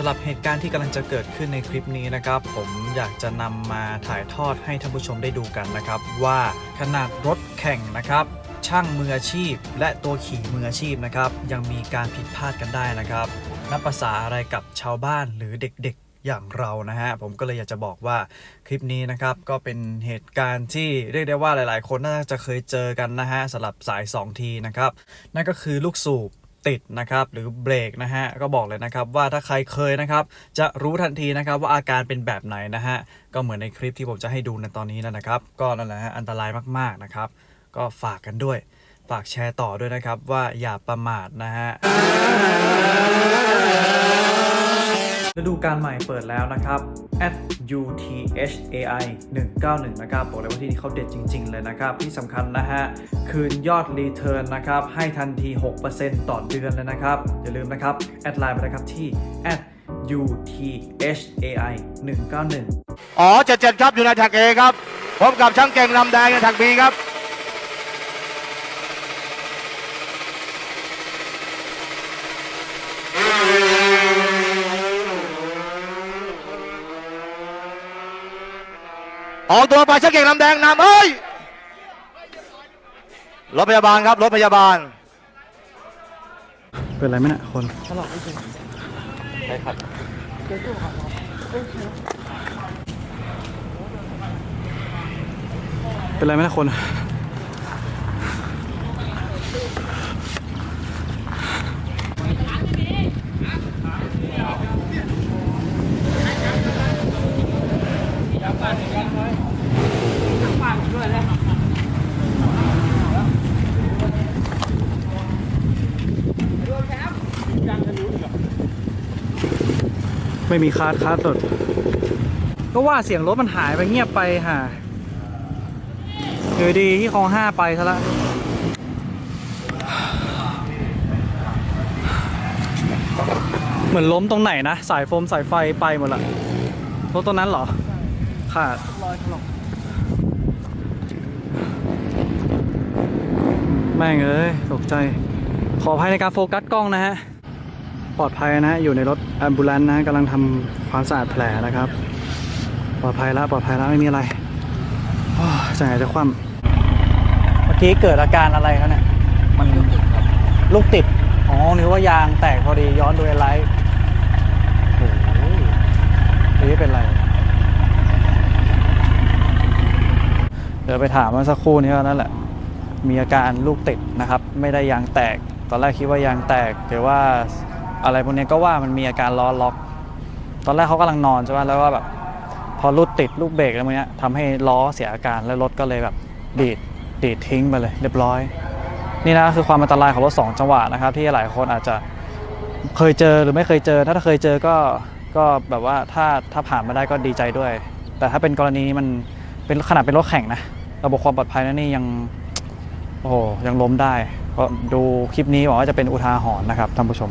ำหรับเหตุการณ์ที่กำลังจะเกิดขึ้นในคลิปนี้นะครับ ผมอยากจะนำมาถ่ายทอดให้ท่านผู้ชมได้ดูกันนะครับ ว่าขนาดรถแข่งนะครับ ช่างมืออาชีพ และตัวขี่มืออาชีพนะครับ ยังมีการผิดพลาดกันได้นะครับนับภาษาอะไรกับชาวบ้านหรือเด็กๆอย่างเรานะฮะผมก็เลยอยากจะบอกว่าคลิปนี้นะครับ ก็เป็นเหตุการณ์ที่เรียกได้ว่าหลาย ๆ คนน่าจะเคยเจอกันนะฮะสำหรับสาย 2 ทีนะครับ นั่นก็คือลูกสูบ ติดนะครับหรือเบรกนะฮะก็บอกเลยนะครับว่าถ้าใครเคยนะครับจะรู้ทันทีนะครับว่าอาการเป็นแบบไหนนะฮะก็เหมือนในคลิปที่ผมจะให้ดูในตอนนี้นั่นนะครับก็นั่นแหละฮะอันตรายมากๆนะครับ ก็ฝากกันด้วย ฝากแชร์ต่อด้วยนะครับว่าอย่าประมาทนะฮะ ฤดูการใหม่เปิดแล้วนะครับ at uthai 191 นะครับ บอกเลยว่าที่นี่เขาเด็ดจริง ๆ เลยนะครับ ที่สำคัญนะฮะ คืนยอดรีเทิร์นนะครับ ให้ทันที 6%ต่อเดือนเลยนะครับ อย่าลืมนะครับ แอดไลน์ไปนะครับที่ at uthai 191 อ๋อเจ็ดเจ็ดครับอยู่ในแท็กเอครับ พบกับช่างเก่งลำแดงในแท็กบีครับ ออกตัวไปช่างเก่งลำแดงนำเอ้ยรถพยาบาลครับรถพยาบาล เป็นไรไหมนะคนเป็นไรไหมนะคน ไม่มี คาร์ดคาร์ดสดก็ว่าเสียงรถมันหายไปเงียบไปฮะคือดีที่คลองห้าไปซะละเหมือนล้มตรงไหนนะ สายโฟมสายไฟไปหมดละรถตรงนั้นเหรอ ขาด แม่งเอ้ยตกใจ ขออภัยในการโฟกัสกล้องนะฮะ ปลอดภัยนะฮะ อยู่ในรถแอมบูเลนนะฮะกำลังทำความสะอาดแผลนะครับ ปลอดภัยแล้วปลอดภัยแล้วไม่มีอะไรโอ้ยจะไงจะคว่ำเมื่อกี้เกิดอาการอะไรครับเนี่ย มันลูกติด อ๋อนึกว่ายางแตกพอดีย้อนดูไลท์โอ้โหนี่เป็นไร เดี๋ยวไปถามเมื่อสักครู่นี้ก็นั่นแหละ มีอาการลูกติดนะครับ ไม่ได้ยางแตก ตอนแรกคิดว่ายางแตกหรือว่าอะไรพวกนี้ก็ว่ามันมีอาการล้อล็อก ตอนแรกเขากำลังนอนใช่ไหมแล้วก็แบบพอลูดติดลูกเบรกอะไรพวกเนี้ยทำให้ล้อเสียอาการแล้วรถก็เลยแบบดีดดีดทิ้งไปเลย เรียบร้อย นี่นะคือความอันตรายของรถสองจังหวะนะครับ ที่หลายคนอาจจะเคยเจอหรือไม่เคยเจอ ถ้าเคยเจอก็ก็แบบว่าถ้าถ้าผ่านมาได้ก็ดีใจด้วย แต่ถ้าเป็นกรณีนี้มันเป็นขนาดเป็นรถแข่งนะระบบความปลอดภัยนั่นนี่ยัง โอ้ยังล้มได้ก็ดูคลิปนี้หวังว่าจะเป็นอุทาหรณ์นะครับท่านผู้ชม